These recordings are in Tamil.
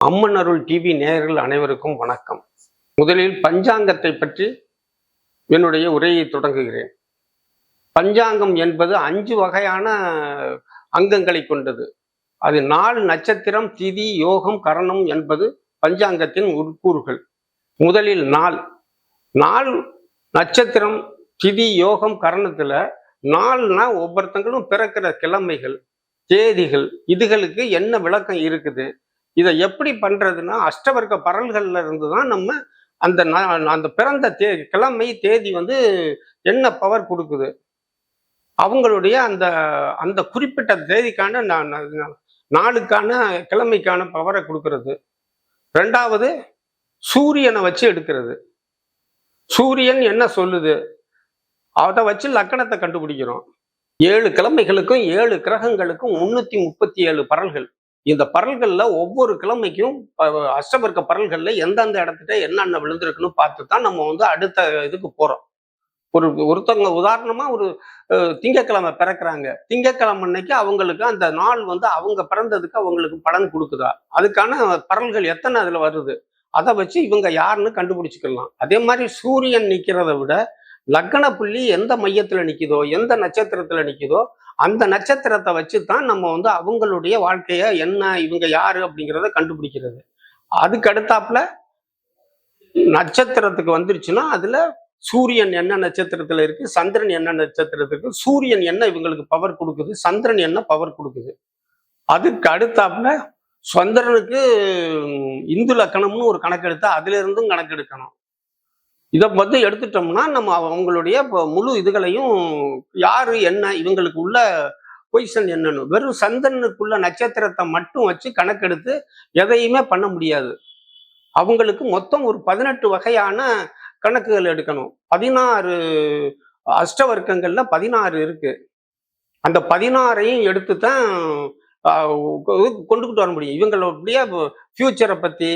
அம்மன் அருள் டிவி நேயர்கள் அனைவருக்கும் வணக்கம். முதலில் பஞ்சாங்கத்தை பற்றி என்னுடைய உரையை தொடங்குகிறேன். பஞ்சாங்கம் என்பது அஞ்சு வகையான அங்கங்களை கொண்டது. அது நாள் நட்சத்திரம் திதி யோகம் கரணம் என்பது பஞ்சாங்கத்தின் உட்கூறுகள். முதலில் நாள். நாள் நட்சத்திரம் திதி யோகம் கரணத்துல நாள்னா ஒவ்வொருத்தங்களும் பிறக்கிற கிழமைகள் தேதிகள் இதுகளுக்கு என்ன விளக்கம் இருக்குது? இதை எப்படி பண்றதுன்னா அஷ்டவர்க்க பரல்கள்ல இருந்து தான் நம்ம அந்த அந்த பிறந்த தே கிழமை தேதி வந்து என்ன பவர் கொடுக்குது? அவங்களுடைய அந்த அந்த குறிப்பிட்ட தேதிக்கான நாளுக்கான கிழமைக்கான பவரை கொடுக்கறது. ரெண்டாவது சூரியனை வச்சு எடுக்கிறது. சூரியன் என்ன சொல்லுது? அதை வச்சு லக்கணத்தை கண்டுபிடிக்கிறோம். ஏழு கிழமைகளுக்கும் ஏழு கிரகங்களுக்கும் முன்னூத்தி முப்பத்தி ஏழு பரல்கள். இந்த பரல்கள்ல ஒவ்வொரு கிழமைக்கும் அஷ்டவர்க்க பரல்கள்ல எந்தெந்த இடத்துட்ட என்னென்ன விழுந்திருக்குன்னு பார்த்து தான் நம்ம வந்து அடுத்த இதுக்கு போறோம். ஒரு ஒருத்தவங்க உதாரணமா ஒரு திங்கக்கிழமை திங்கட்கிழமை பிறக்கிறாங்க. திங்கட்கிழமை அன்னைக்கு அவங்களுக்கு அந்த நாள் வந்து அவங்க பிறந்ததுக்கு அவங்களுக்கு பலன் கொடுக்குதா? அதுக்கான பரல்கள் எத்தனை அதுல வருது? அதை வச்சு இவங்க யாருன்னு கண்டுபிடிச்சிக்கலாம். அதே மாதிரி சூரியன் நிற்கிறத விட லக்ன புள்ளி எந்த மையத்தில் நிற்கிதோ எந்த நட்சத்திரத்தில் நிற்கிதோ அந்த நட்சத்திரத்தை வச்சு தான் நம்ம வந்து அவங்களுடைய வாழ்க்கையை என்ன இவங்க யாரு அப்படிங்கிறத கண்டுபிடிக்கிறது. அதுக்கு அடுத்தாப்புல நட்சத்திரத்துக்கு வந்துருச்சுன்னா அதுல சூரியன் என்ன நட்சத்திரத்துல இருக்கு சந்திரன் என்ன நட்சத்திரத்துக்கு சூரியன் என்ன இவங்களுக்கு பவர் கொடுக்குது சந்திரன் என்ன பவர் கொடுக்குது. அதுக்கு அடுத்தாப்புல சந்திரனுக்கு இந்து லக்கணம்னு ஒரு கணக்கு எடுத்தா அதுல இருந்தும் கணக்கு எடுக்கணும் இதை வந்து எடுத்துட்டோம்னா நம்ம அவங்களுடைய முழு இதுகளையும் யாரு என்ன இவங்களுக்கு உள்ள பொசிஷன் என்னன்னு வெறும் சந்திரனுக்குள்ள நட்சத்திரத்தை மட்டும் வச்சு கணக்கெடுத்து எதையுமே பண்ண முடியாது. அவங்களுக்கு மொத்தம் ஒரு பதினெட்டு வகையான கணக்குகள் எடுக்கணும். பதினாறு அஷ்டவர்க்கங்கள்ல பதினாறு இருக்கு. அந்த பதினாறையும் எடுத்து தான் கொண்டுகிட்டு வர முடியும். இவங்களுடைய ஃபியூச்சரை பத்தி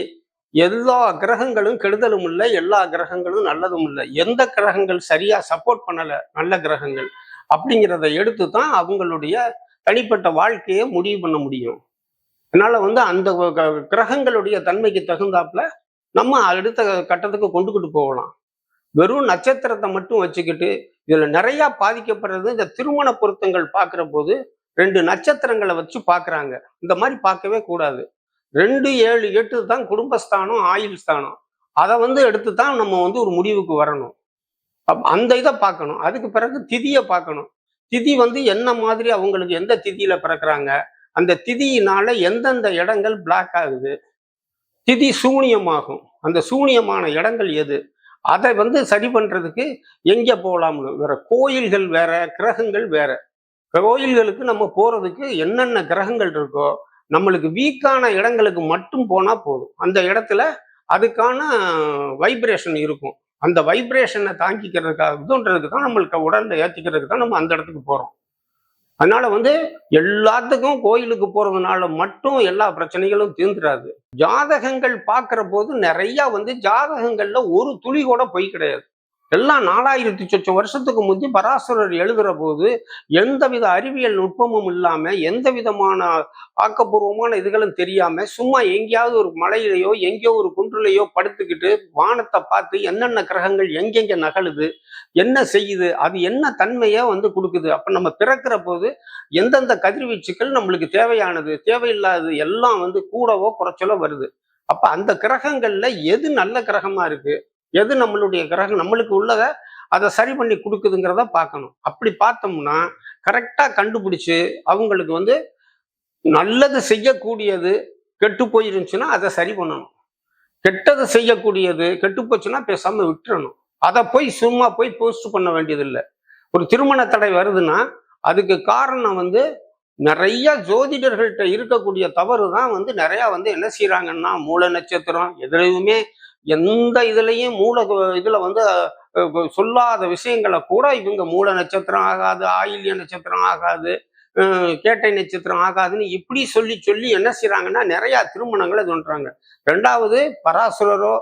எல்லா கிரகங்களும் கெடுதலும் இல்லை எல்லா கிரகங்களும் நல்லதும் இல்லை. எந்த கிரகங்கள் சரியா சப்போர்ட் பண்ணல நல்ல கிரகங்கள் அப்படிங்கிறத எடுத்து தான் அவங்களுடைய தனிப்பட்ட வாழ்க்கையை முடிவு பண்ண முடியும். அதனால வந்து அந்த க- கிரகங்களுடைய தன்மைக்கு தகுந்தாப்புல நம்ம அடுத்த கட்டத்துக்கு கொண்டுகிட்டு போகலாம். வெறும் நட்சத்திரத்தை மட்டும் வச்சுக்கிட்டு இதுல நிறைய பாதிக்கப்படுறது இந்த திருமண பொருத்தங்கள் பார்க்குற போது ரெண்டு நட்சத்திரங்களை வச்சு பார்க்குறாங்க. இந்த மாதிரி பார்க்கவே கூடாது. ரெண்டு ஏழு எட்டு தான் குடும்பஸ்தானம் ஆயுள் ஸ்தானம் அதை வந்து எடுத்து தான் நம்ம வந்து ஒரு முடிவுக்கு வரணும். அப்- அந்த இதை பார்க்கணும் அதுக்கு பிறகு திதியை பார்க்கணும் திதி வந்து என்ன மாதிரி அவங்களுக்கு எந்த திதியில பிறக்கிறாங்க? அந்த திதியினால எந்தெந்த இடங்கள் பிளாக் ஆகுது? திதி சூனியமாகும். அந்த சூனியமான இடங்கள் எது? அதை வந்து சரி பண்றதுக்கு எங்க போகலாம்னு வேற கோயில்கள் வேற கிரகங்கள் வேற. கோயில்களுக்கு நம்ம போறதுக்கு என்னென்ன கிரகங்கள் இருக்கோ நம்மளுக்கு வீக்கான இடங்களுக்கு மட்டும் போனா போதும். அந்த இடத்துல அதுக்கான வைப்ரேஷன் இருக்கும். அந்த வைப்ரேஷனை தாங்கிக்கிறதுக்காக இதுன்றதுக்கு தான் நம்மளுக்கு உடல்ல ஏற்றிக்கிறதுக்கு தான் நம்ம அந்த இடத்துக்கு போகிறோம் அதனால வந்து எல்லாத்துக்கும் கோயிலுக்கு போறதுனால மட்டும் எல்லா பிரச்சனைகளும் தீர்ந்துடாது ஜாதகங்கள் பார்க்குற போது நிறைய வந்து ஜாதகங்கள்ல ஒரு துளி கூட பொய் கிடையாது. எல்லாம் நாலாயிரத்தி சொச்சம் வருஷத்துக்கு முந்தி பராசரர் எழுதுகிற போது எந்தவித அறிவியல் நுட்பமும் இல்லாமல் எந்த விதமான ஆக்கப்பூர்வமான இதுகளும் தெரியாமல் சும்மா எங்கேயாவது ஒரு மலையிலையோ எங்கேயோ ஒரு குன்றுலையோ படுத்துக்கிட்டு வானத்தை பார்த்து என்னென்ன கிரகங்கள் எங்கெங்கே நகழுது என்ன செய்யுது அது என்ன தன்மையை வந்து கொடுக்குது. அப்போ நம்ம பிறக்கிற போது எந்தெந்த கதிர்வீச்சுக்கள் நம்மளுக்கு தேவையானது தேவையில்லாதது எல்லாம் வந்து கூடவோ குறைச்சலோ வருது. அப்போ அந்த கிரகங்களில் எது நல்ல கிரகமாக இருக்குது எது நம்மளுடைய கிரகம் நம்மளுக்கு உள்ளதை அதை சரி பண்ணி கொடுக்குதுங்கிறத பார்க்கணும். அப்படி பார்த்தோம்னா கரெக்டாக கண்டுபிடிச்சு அவங்களுக்கு வந்து நல்லது செய்யக்கூடியது கெட்டு போயிருந்துச்சுன்னா அதை சரி பண்ணணும். கெட்டது செய்யக்கூடியது கெட்டு போச்சுன்னா பேசாமல் விட்டுறணும். அதை போய் சும்மா போய் போஸ்ட் பண்ண வேண்டியதில்லை. ஒரு திருமண தடை வருதுன்னா அதுக்கு காரணம் வந்து நிறைய ஜோதிடர்கள்ட்ட இருக்கக்கூடிய தவறு தான் வந்து நிறையா வந்து என்ன செய்கிறாங்கன்னா மூல நட்சத்திரம் எதுலையுமே எந்த இதுலேயும் மூல இதுல வந்து சொல்லாத விஷயங்களை கூட இவங்க மூல நட்சத்திரம் ஆகாது ஆயில்ய நட்சத்திரம் ஆகாது கேட்டை நட்சத்திரம் ஆகாதுன்னு இப்படி சொல்லி சொல்லி என்ன செய்கிறாங்கன்னா நிறைய திருமணங்களை தோன்றாங்க ரெண்டாவது பராசுரரோ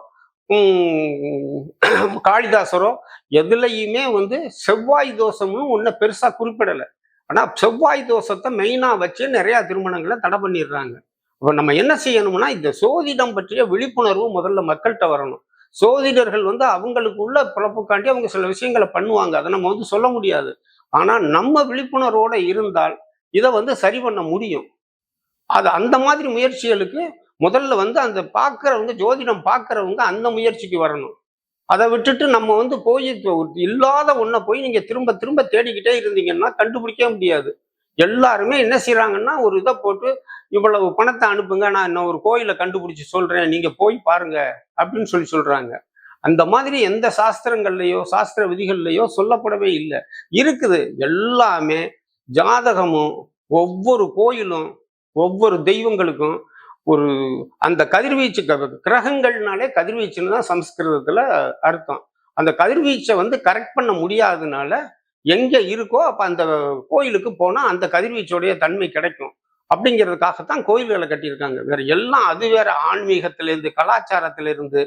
காளிதாசரோ எதுலையுமே வந்து செவ்வாய் தோஷம்னு ஒன்றை பெருசாக குறிப்பிடலை. ஆனால் செவ்வாய் தோஷத்தை மெயினாக வச்சு நிறையா திருமணங்களை தடை பண்ணிடுறாங்க. இப்போ நம்ம என்ன செய்யணும்னா இந்த சோதிடம் பற்றிய விழிப்புணர்வு முதல்ல மக்கள்கிட்ட வரணும். சோதிடர்கள் வந்து அவங்களுக்கு உள்ள பிறப்புக்காண்டி அவங்க சில விஷயங்களை பண்ணுவாங்க. அதை நம்ம வந்து சொல்ல முடியாது. ஆனா நம்ம விழிப்புணர்வோட இருந்தால் இதை வந்து சரி பண்ண முடியும். அது அந்த மாதிரி முயற்சிகளுக்கு முதல்ல வந்து அந்த பார்க்குறவங்க ஜோதிடம் பார்க்குறவங்க அந்த முயற்சிக்கு வரணும். அதை விட்டுட்டு நம்ம வந்து போய் இல்லாத ஒன்றை போய் நீங்க திரும்ப திரும்ப தேடிக்கிட்டே இருந்தீங்கன்னா கண்டுபிடிக்கவே முடியாது. எல்லாருமே என்ன செய்கிறாங்கன்னா ஒரு இதை போட்டு இவ்வளவு பணத்தை அனுப்புங்க நான் இன்னும் ஒரு கோயிலை கண்டுபிடிச்சு சொல்றேன் நீங்க போய் பாருங்க அப்படின்னு சொல்லி சொல்றாங்க. அந்த மாதிரி எந்த சாஸ்திரங்கள்லையோ சாஸ்திர விதிகள்லையோ சொல்லப்படவே இல்லை. இருக்குது. எல்லாமே ஜாதகமும் ஒவ்வொரு கோயிலும் ஒவ்வொரு தெய்வங்களுக்கும் ஒரு அந்த கதிர்வீச்சு க- கிரகங்கள்னாலே கதிர்வீச்சுன்னு தான் சம்ஸ்கிருதத்துல அர்த்தம். அந்த கதிர்வீச்சை வந்து கரெக்ட் பண்ண முடியாததுனால எங்க இருக்கோ அப்ப அந்த கோயிலுக்கு போனா அந்த கதிர்வீச்சோடைய தன்மை கிடைக்கும். அப்படிங்கிறதுக்காகத்தான் கோயில்களை கட்டியிருக்காங்க. வேற எல்லாம் அது வேற ஆன்மீகத்திலிருந்து கலாச்சாரத்திலிருந்து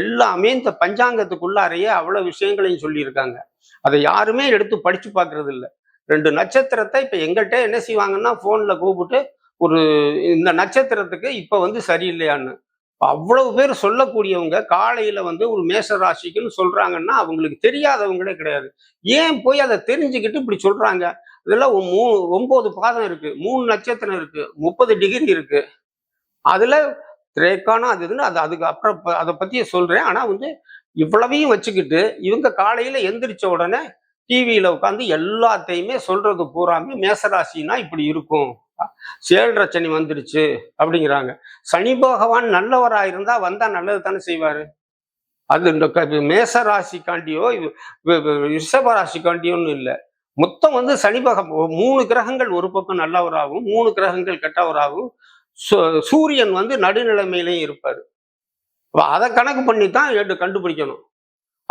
எல்லாமே இந்த பஞ்சாங்கத்துக்குள்ளாரையே அவ்வளவு விஷயங்களையும் சொல்லியிருக்காங்க. அதை யாருமே எடுத்து படிச்சு பார்க்கறது இல்லை ரெண்டு நட்சத்திரத்தை இப்போ எங்கள்கிட்ட என்ன செய்வாங்கன்னா ஃபோனில் கூப்பிட்டு ஒரு இந்த நட்சத்திரத்துக்கு இப்போ வந்து சரியில்லையான்னு. அவ்வளவு பேர் சொல்லக்கூடியவங்க காலையில வந்து ஒரு மேஷ ராசிக்குன்னு சொல்றாங்கன்னா அவங்களுக்கு தெரியாதவங்களே கிடையாது. ஏன் போய் அதை தெரிஞ்சுக்கிட்டு இப்படி சொல்றாங்க? இதெல்லாம் ஒரு மூணு ஒன்பது பாதம் இருக்கு. மூணு நட்சத்திரம் இருக்கு. முப்பது டிகிரி இருக்கு. அதுல திரேக்கான அது இதுன்னு அது அதுக்கு அப்புறம் அதை பத்தி சொல்றேன். ஆனா வந்து இவ்வளவையும் வச்சுக்கிட்டு இவங்க காலையில எந்திரிச்ச உடனே டிவியில உட்காந்து எல்லாத்தையுமே சொல்றது பூராமே மேசராசினா இப்படி இருக்கும். சேழரை சனி வந்துடுச்சு அப்படிங்கிறாங்க. சனி பகவான் நல்லவரா இருந்தா வந்தா நல்லது தானே செய்வாரு. அது இந்த க- மேச ராசிக்காண்டியோ இது இல்லை. மொத்தம் வந்து சனி பகம் மூணு கிரகங்கள் ஒரு பக்கம் நல்லவராகவும் மூணு கிரகங்கள் கெட்டவராகவும் சூரியன் வந்து நடுநிலைமையிலையும் இருப்பார். அதை கணக்கு பண்ணி தான் எட்டு கண்டுபிடிக்கணும்.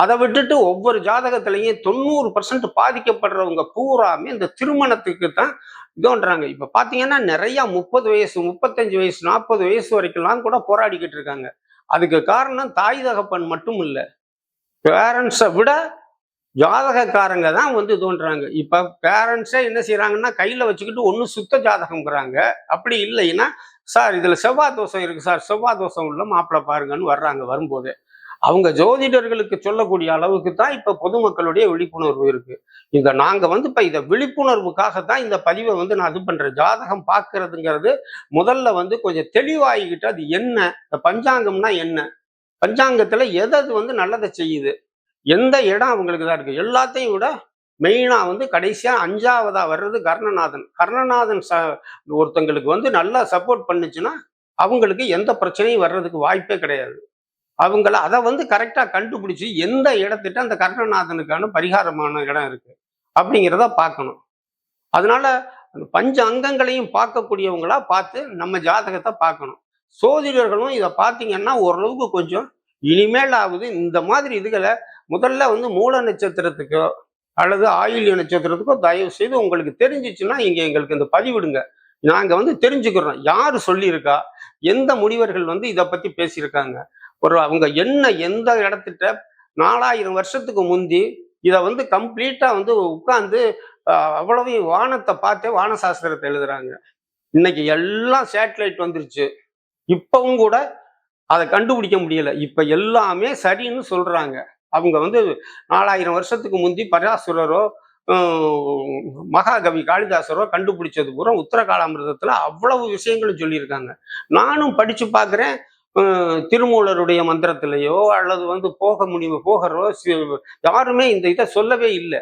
அதை விட்டுட்டு ஒவ்வொரு ஜாதகத்திலையும் தொண்ணூறு பர்சன்ட் பாதிக்கப்படுறவங்க பூராமே இந்த திருமணத்துக்கு தான் இதோன்றாங்க. இப்போ பார்த்தீங்கன்னா நிறையா முப்பது வயசு முப்பத்தஞ்சு வயசு நாற்பது வயசு வரைக்கும்லாம் கூட போராடிக்கிட்டு இருக்காங்க. அதுக்கு காரணம் தாய் தகப்பன் மட்டும் இல்லை. பேரண்ட்ஸை விட ஜாதகக்காரங்க தான் வந்து தோன்றாங்க. இப்போ பேரண்ட்ஸே என்ன செய்கிறாங்கன்னா கையில் வச்சுக்கிட்டு ஒன்றும் சுத்த ஜாதகம்ங்கிறாங்க. அப்படி இல்லைன்னா சார் இதில் செவ்வாய் தோஷம் இருக்குது சார். செவ்வாய் தோஷம் உள்ள மாப்பிள்ளை பாருங்கன்னு வர்றாங்க வரும்போது. அவங்க ஜோதிடர்களுக்கு சொல்லக்கூடிய அளவுக்கு தான் இப்போ பொதுமக்களுடைய விழிப்புணர்வு இருக்கு. இந்த நாங்கள் வந்து இப்போ இதை விழிப்புணர்வுக்காக தான் இந்த பதிவை வந்து நான் இது பண்ணுறேன் ஜாதகம் பார்க்கறதுங்கிறது முதல்ல வந்து கொஞ்சம் தெளிவாகிக்கிட்டு அது என்ன? இந்த பஞ்சாங்கம்னா என்ன? பஞ்சாங்கத்தில் எது அது வந்து நல்லதை செய்யுது? எந்த இடம் அவங்களுக்கு தான் இருக்கு? எல்லாத்தையும் விட மெயினாக வந்து கடைசியாக அஞ்சாவதா வர்றது கர்ணநாதன். கர்ணநாதன் ச ஒருத்தங்களுக்கு வந்து நல்லா சப்போர்ட் பண்ணுச்சுன்னா அவங்களுக்கு எந்த பிரச்சனையும் வர்றதுக்கு வாய்ப்பே கிடையாது. அவங்கள அதை வந்து கரெக்டாக கண்டுபிடிச்சி எந்த இடத்திட்ட அந்த கர்ணநாதனுக்கான பரிகாரமான இடம் இருக்கு அப்படிங்கிறத பார்க்கணும். அதனால அந்த பஞ்ச அங்கங்களையும் பார்க்கக்கூடியவங்களா பார்த்து நம்ம ஜாதகத்தை பார்க்கணும். சோதிடர்களும் இதை பார்த்தீங்கன்னா ஓரளவுக்கு கொஞ்சம் இனிமேலாவது இந்த மாதிரி இதுகளை முதல்ல வந்து மூல நட்சத்திரத்துக்கோ அல்லது ஆயுள்ய நட்சத்திரத்துக்கோ தயவு செய்து உங்களுக்கு தெரிஞ்சிச்சுன்னா இங்கே எங்களுக்கு இந்த பதிவிடுங்க. நாங்கள் வந்து தெரிஞ்சுக்கிறோம். யார் சொல்லியிருக்கா? எந்த முனிவர்கள் வந்து இதை பற்றி பேசியிருக்காங்க? ஒரு அவங்க என்ன எந்த இடத்துட்ட நாலாயிரம் வருஷத்துக்கு முந்தி இதை வந்து கம்ப்ளீட்டாக வந்து உட்காந்து அவ்வளவு வானத்தை பார்த்தே வான சாஸ்திரத்தை எழுதுறாங்க. இன்னைக்கு எல்லாம் சேட்டலைட் வந்துருச்சு. இப்பவும் கூட அதை கண்டுபிடிக்க முடியல. இப்ப எல்லாமே சரின்னு சொல்றாங்க. அவங்க வந்து நாலாயிரம் வருஷத்துக்கு முந்தி பராசுரரோ மகாகவி காளிதாசரோ கண்டுபிடிச்சது பூரா உத்தர அவ்வளவு விஷயங்களும் சொல்லியிருக்காங்க. நானும் படித்து பார்க்குறேன் திருமூலருடைய மந்திரத்திலேயோ அல்லது வந்து போக முடிவு போகிறோ யாருமே இந்த இதை சொல்லவே இல்லை.